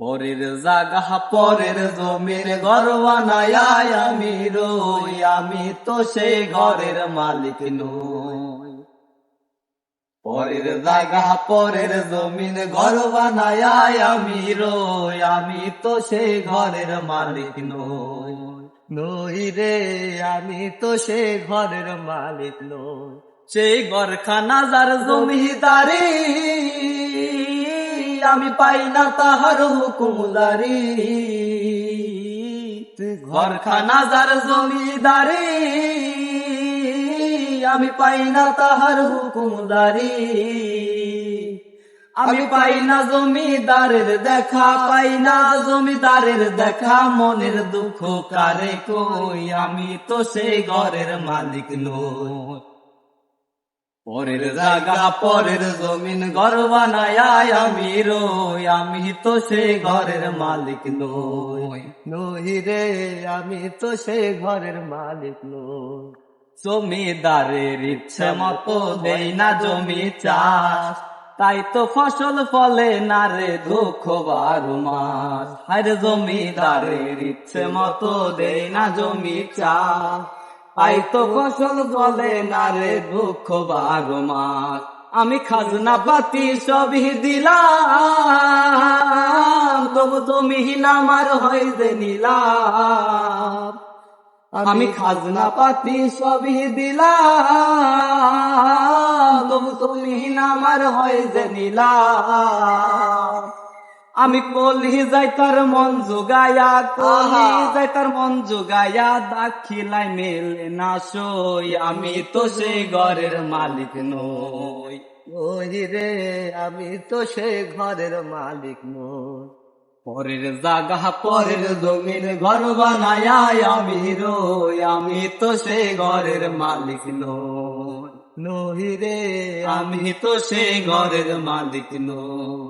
পরের জাগা, পরের জমির ঘর আমি রই, আমি তো সেই ঘরের মালিক নই। পরের জাগা, পরের জমিন ঘর বানায় আমি রই, আমি তো সেই ঘরের মালিক নই। নই রে, আমি তো সেই ঘরের মালিক নই। সেই ঘরখানা যার জমিদারি আমি পাই না তাহার হুকুমদারি ঘরখানা যার জমিদারি, আমি পাই না তাহার হুকুমদারি আমি পাই না জমিদারের দেখা, পাই না জমিদারের দেখা, মনের দুঃখ কারে কই? আমি তো সেই ঘরের মালিক নই। পরের জায়গা পরের জমিন ঘর বানায় আমি রই আমি তো সে ঘরের মালিক নই। নই রে আমি তো সে ঘরের মালিক নই। জমিদারের ইচ্ছে মতো দেই না জমি চাষ তাই তো ফসল ফলে না রে দুঃখ বারো মাস। হারে জমিদারের ইচ্ছে মতো দেই না জমি চাষ তাই তো ফসল বলে না রে দুঃখ বারো মাস আমি খাজনা পাতি সবই দিলাম, তবু তুমি আমার হয় যে নিলাম। আমি খাজনা পাতি সবই দিলাম, তবু তুমি আমার হয় যে নিলাম। আমি কলি যাই তার মন জোগায়া কলি যাই তার মন জোগায়া দাখিলাই মেলে না সই আমি তো সেই ঘরের মালিক নই। ওই রে আমি তো সেই ঘরের মালিক নই। পরের জাগা পরের জমির ঘর বানায় আমি রই আমি তো সেই ঘরের মালিক নই। নই রে আমি তো সেই ঘরের মালিক নই।